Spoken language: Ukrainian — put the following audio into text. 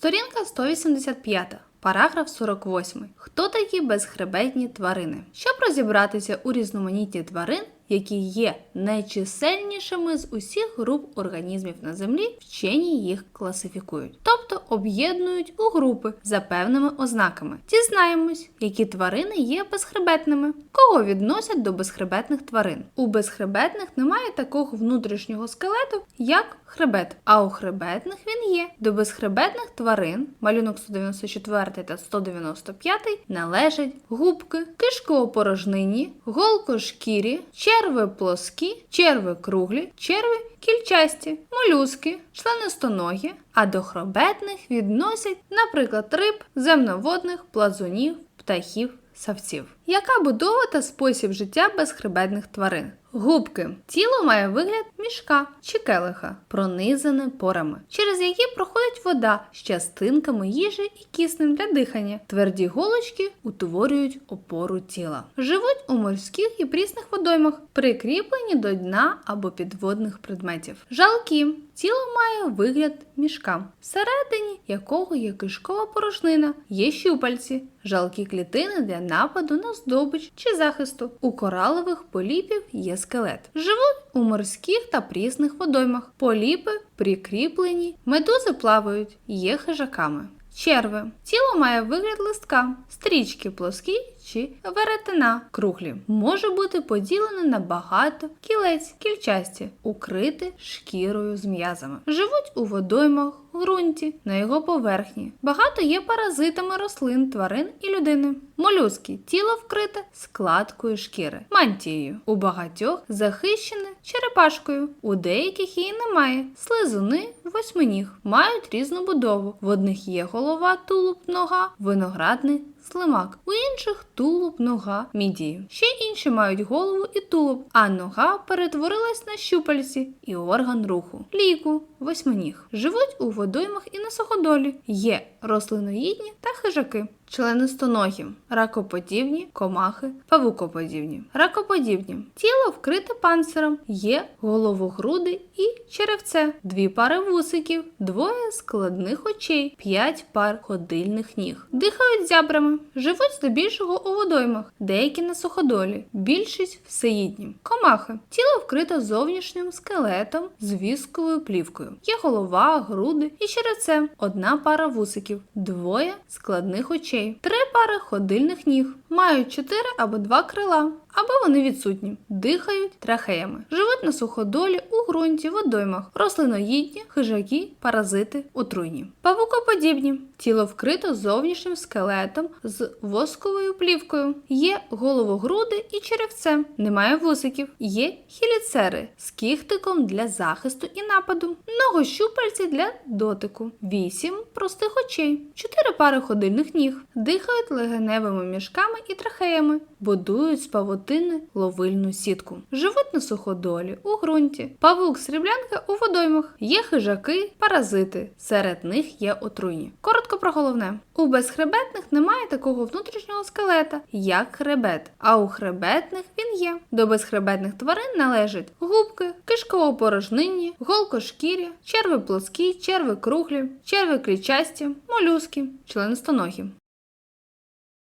Сторінка 185. Параграф 48. Хто такі безхребетні тварини? Щоб розібратися у різноманітті тварин, які є найчисельнішими з усіх груп організмів на землі, вчені їх класифікують, об'єднують у групи за певними ознаками. Дізнаємось, які тварини є безхребетними, кого відносять до безхребетних тварин. У безхребетних немає такого внутрішнього скелету, як хребет, а у хребетних він є. До безхребетних тварин, малюнок 194 та 195 належать губки, кишкоопорожнині, голкошкірі, черви плоскі, черви круглі, черви кільчасті, молюски, членистоногі, а до хребетних відносять, наприклад, риб, земноводних, плазунів, птахів, савців. Яка будова та спосіб життя безхребетних тварин? Губки. Тіло має вигляд мішка чи келиха, пронизане порами, через які проходить вода з частинками їжі і киснем для дихання. Тверді голочки утворюють опору тіла. Живуть у морських і прісних водоймах, прикріплені до дна або підводних предметів. Жалкі. Тіло має вигляд мішка, всередині якого є кишкова порожнина, є щупальці, жалкі клітини для нападу на здобич чи захисту. У коралових поліпів є скелет. Живуть у морських та прісних водоймах. Поліпи прикріплені, медузи плавають, є хижаками. Черви. Тіло має вигляд листка, стрічки плоскі чи веретена круглі. Може бути поділене на багато кілець, кільчасті, укрите шкірою з м'язами. Живуть у водоймах, ґрунті, на його поверхні. Багато є паразитами рослин, тварин і людини. Молюски тіло вкрите складкою шкіри, мантією. У багатьох захищене черепашкою, у деяких її немає. Слизуни восьминіг мають різну будову. В одних є голова, тулуб, нога, виноградний слимак, у інших тулуб, нога, мідії. Ще інші мають голову і тулуб, а нога перетворилась на щупальці і орган руху. Ліку, восьминіг. Живуть у водоймах і на суходолі. Є рослиноїдні та хижаки. Членистоногі, ракоподібні, комахи, павукоподібні. Ракоподібні. Тіло вкрите панциром, є головогруди і черевце, дві пари вусиків, двоє складних очей, п'ять пар ходильних ніг. Дихають зябрами, живуть здебільшого у водоймах, деякі на суходолі, більшість всеїдні. Комахи. Тіло вкрите зовнішнім скелетом з вісковою плівкою. Є голова, груди і черевце, одна пара вусиків, двоє складних очей, три пари ходильних ніг, мають чотири або два крила. Або вони відсутні, дихають трахеями, живуть на суходолі у ґрунті, водоймах, рослиноїдні, хижаки, паразити, отруйні. Павукоподібні. Тіло вкрито зовнішнім скелетом з восковою плівкою. Є головогруди і черевце. Немає вусиків. Є хіліцери з кіхтиком для захисту і нападу. Ногощупальці для дотику. Вісім простих очей. Чотири пари ходильних ніг. Дихають легеневими мішками і трахеями. Будують з павутини ловильну сітку. Живуть на суходолі, у ґрунті. Павук сріблянка у водоймах. Є хижаки, паразити. Серед них є отруйні. Коротко про головне: у безхребетних немає такого внутрішнього скелета, як хребет. А у хребетних він є. До безхребетних тварин належать губки, кишково-порожнинні, голкошкірі, черви плоскі, черви круглі, черви клітчасті, молюски, членистоногі.